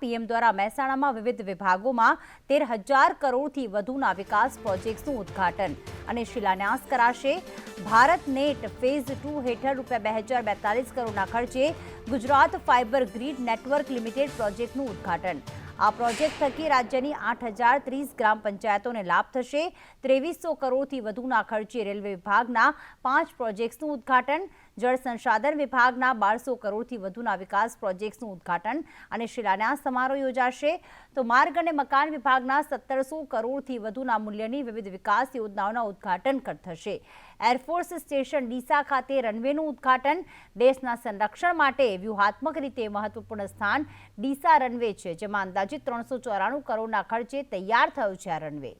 PM દ્વારા મહેસાણામાં વિવિધ વિભાગોમાં તેર હજાર કરોડથી વધુના વિકાસ પ્રોજેક્ટ્સનું ઉદ્ઘાટન અને શિલાન્યાસ કરાશે. ભારત નેટ ફેઝ ટુ હેઠળ રૂપિયા બે હજાર બેતાલીસ કરોડના ખર્ચે Gujarat fibre grid network limited પ્રોજેક્ટનું ઉદ્ઘાટન. આ પ્રોજેક્ટ થકી રાજ્યની આઠ ગ્રામ પંચાયતોને લાભ થશે. ત્રેવીસો કરોડથી વધુના ખર્ચે રેલવે વિભાગના પાંચ પ્રોજેક્ટ્સનું ઉદ્ઘાટન, જળ સંસાધન વિભાગના બારસો કરોડથી વધુના વિકાસ પ્રોજેક્ટ્સનું ઉદ્ઘાટન અને શિલાન્યાસ સમારોહ યોજાશે. તો માર્ગ અને મકાન વિભાગના સત્તરસો કરોડથી વધુના મૂલ્યની વિવિધ વિકાસ યોજનાઓના ઉદ્ઘાટન થશે. એરફોર્સ સ્ટેશન ડીસા ખાતે રનવેનું ઉદ્ઘાટન. દેશના સંરક્ષણ માટે વ્યૂહાત્મક રીતે મહત્વપૂર્ણ સ્થાન ડીસા રનવે છે, જેમાં અંદાજિત ત્રણસો ચોરાણું કરોડના ખર્ચે તૈયાર થયો છે આ રનવે